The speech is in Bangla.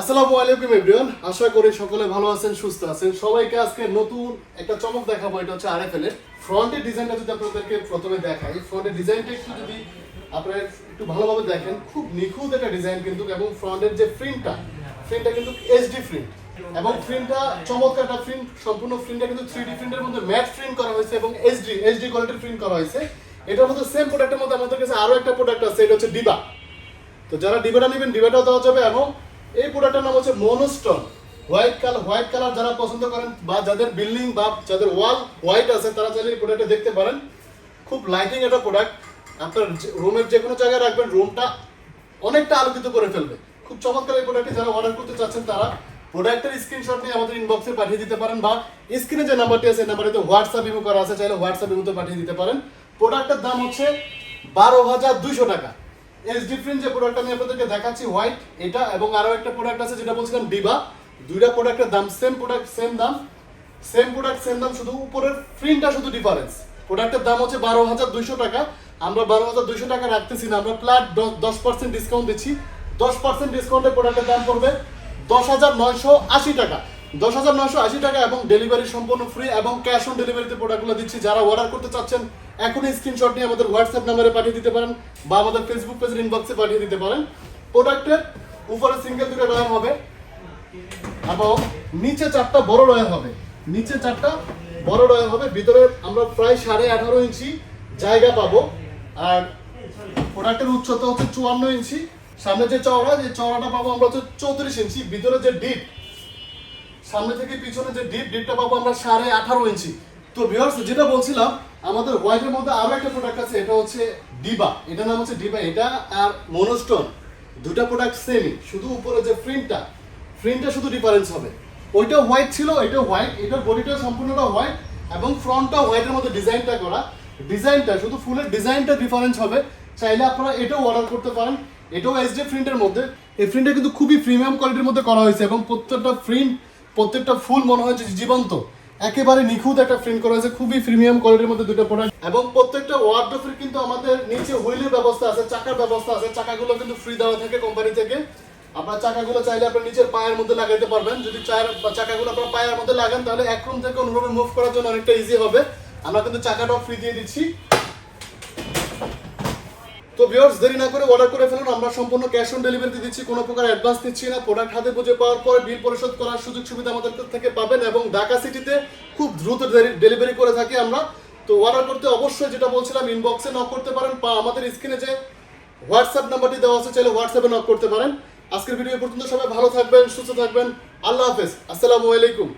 আসসালামু আলাইকুম এভরিওয়ান আশা করি সকলে ভালো আছেন, সুস্থ আছেন। সবাইকে আজকে নতুন একটা চমক দেখাবো, এটা হচ্ছে আরএফএল এর। ফ্রন্টের ডিজাইনটা যদি আপনাদেরকে প্রথমে দেখাই ফ্রন্টের ডিজাইনটা একটু যদি আপনারা একটু ভালোভাবে দেখেন, খুব নিখুঁত একটা ডিজাইন কিন্তু, এবং ফ্রন্টের যে প্রিন্টটা প্রিন্টটা কিন্তু এইচডি প্রিন্ট এবং প্রিন্টটা চমৎকার একটা প্রিন্ট সম্পূর্ণ প্রিন্টটা কিন্তু থ্রি ডি প্রিন্টের মধ্যে ম্যাট প্রিন্ট করা হয়েছে, এবং এইচডি এইচডি কোয়ালিটির প্রিন্ট করা হয়েছে। এটার মধ্যে সেম প্রোডাক্টের মধ্যে আমাদের কাছে আরও একটা প্রোডাক্ট আছে, এটা হচ্ছে ডিবা তো যারা ডিবাটা নেবেন ডিবাটাও দেওয়া যাবে, এবং এই প্রোডাক্টের নাম হচ্ছে Monostone. White colour white colour যারা পছন্দ করেন বা যাদের বিল্ডিং বা যাদের ওয়াল হোয়াইট আছে, তারা চাইলে এই প্রোডাক্টটা দেখতে পারেন। খুব লাইটিং একটা প্রোডাক্ট আপনার রুমের যে কোনো জায়গায় রাখবেন রুমটা অনেকটা আলোকিত করে ফেলবে। খুব চমৎকার এই প্রোডাক্টটি যারা অর্ডার করতে চাচ্ছেন, তারা প্রোডাক্টের স্ক্রিনশট নিয়ে আমাদের ইনবক্সে পাঠিয়ে দিতে পারেন বা স্ক্রিনে যে নাম্বারটি আছে নাম্বারটিতে হোয়াটসঅ্যাপ ইমো করা আছে, চাইলে হোয়াটসঅ্যাপ ইমোতে পাঠিয়ে দিতে পারেন। প্রোডাক্টের দাম হচ্ছে বারো হাজার দুইশো টাকা। এস ডিফারেন্ট যে প্রোডাক্ট আমি আপনাদেরকে দেখাচ্ছি হোয়াইট এটা এবং আরও একটা প্রোডাক্ট আছে যেটা বলছিলাম ডিবা দুইটা প্রোডাক্টের দাম সেম প্রোডাক্ট সেম দাম। সেম প্রোডাক্ট সেম দাম, শুধু উপরের প্রিন্টটা শুধু ডিফারেন্স প্রোডাক্টের দাম হচ্ছে বারো হাজার দুইশো টাকা। আমরা বারো হাজার দুইশো টাকা রাখতেছি না, আমরা প্লাট দশ পার্সেন্ট ডিসকাউন্ট দিচ্ছি। দশ পার্সেন্ট ডিসকাউন্টে প্রোডাক্টের দাম পড়বে দশ হাজার নয়শো আশি টাকা। দশ হাজার নয়শো আশি টাকা এবং ডেলিভারি সম্পূর্ণ ফ্রি এবং ক্যাশ অন ডেলিভারিতে প্রোডাক্টগুলো দিচ্ছি। যারা অর্ডার করতে চাচ্ছেন, এখনই স্ক্রিনশট নিয়ে আমাদের হোয়াটসঅ্যাপ নাম্বারে পাঠিয়ে দিতে পারেন বা আমাদের ফেসবুক পেজের ইনবক্সে পাঠিয়ে দিতে পারেন। প্রোডাক্টের উপরে সিঙ্গেল দুটো ডয়ার হবে। এবং নিচে চারটা বড় ডয়ার হবে। নিচে চারটা বড় ডয়ার হবে। ভিতরে আমরা প্রায় সাড়ে আঠারো ইঞ্চি জায়গা পাবো। আর প্রোডাক্টের উচ্চতা হচ্ছে চুয়ান্ন ইঞ্চি। সামনে যে চওড়া, যে চওড়াটা পাবো আমরা হচ্ছে চৌত্রিশ ইঞ্চি। ভিতরে যে ডিপ সামনে থেকে পিছনে যে ডিপ ডিপটা পাবো আমরা সাড়ে আঠারো ইঞ্চি। তো ভিউয়ার্স যেটা বলছিলাম, আমাদের হোয়াইটের মধ্যে আরও একটা প্রোডাক্ট আছে, এটা হচ্ছে ডিবা এটা নাম হচ্ছে ডিবা এটা আর মনোস্টোন দুটা প্রোডাক্ট সেমই শুধু উপরে যে প্রিন্টটা প্রিন্টটা শুধু ডিফারেন্স হবে। ওইটা হোয়াইট ছিল এটা হোয়াইট এটার বডিটা সম্পূর্ণটা হোয়াইট এবং ফ্রন্টটা হোয়াইটের মধ্যে ডিজাইনটা করা। ডিজাইনটা শুধু ফুলের ডিজাইনটা ডিফারেন্স হবে। চাইলে আপনারা এটাও অর্ডার করতে পারেন। এটাও এসডি প্রিন্টের মধ্যে। এই প্রিন্টটা কিন্তু খুবই প্রিমিয়াম কোয়ালিটির মধ্যে করা হয়েছে এবং প্রত্যেকটা প্রিন্ট প্রত্যেকটা ফুল মনে হয় জীবন্ত। একেবারে নিখুঁত একটা প্রিন্ট করা হয়েছে, খুবই প্রিমিয়াম কোয়ালিটির মধ্যে দুটো প্রোডাক্ট এবং প্রত্যেকটা ওয়ার্ডরোফের কিন্তু আমাদের নিচে হুইলের ব্যবস্থা আছে, চাকার ব্যবস্থা আছে, চাকাগুলো কিন্তু ফ্রি দেওয়া থাকে কোম্পানি থেকে। আপনার চাকাগুলো চাইলে আপনার নিচের পায়ের মধ্যে লাগাইতে পারবেন। যদি চায়ের চাকাগুলো আপনার পায়ের মধ্যে লাগান, তাহলে এক রুম থেকে অন্য রুমে মুভ করার জন্য অনেকটা ইজি হবে। আমরা কিন্তু চাকাটাও ফ্রি দিয়ে দিচ্ছি। তো ভিউয়ার্স দেরি না করে অর্ডার করে ফেলুন, আমরা সম্পূর্ণ ক্যাশ অন ডেলিভারিতে দিচ্ছি, কোনো প্রকার অ্যাডভান্স নিচ্ছি না প্রোডাক্ট হাতে বুঝে পাওয়ার পরে বিল পরিশোধ করার সুযোগ সুবিধা আমাদের থেকে পাবেন এবং ঢাকা সিটিতে খুব দ্রুত ডেলিভারি করে থাকি আমরা। তো অর্ডার করতে অবশ্যই যেটা বলছিলাম ইনবক্সে নক করতে পারেন, বা আমাদের স্ক্রিনে যে হোয়াটসঅ্যাপ নাম্বারটি দেওয়া আছে, চাইলে হোয়াটসঅ্যাপে নক করতে পারেন। আজকের ভিডিও পর্যন্ত সবাই ভালো থাকবেন, সুস্থ থাকবেন, আল্লাহ হাফেজ, আসসালামু আলাইকুম।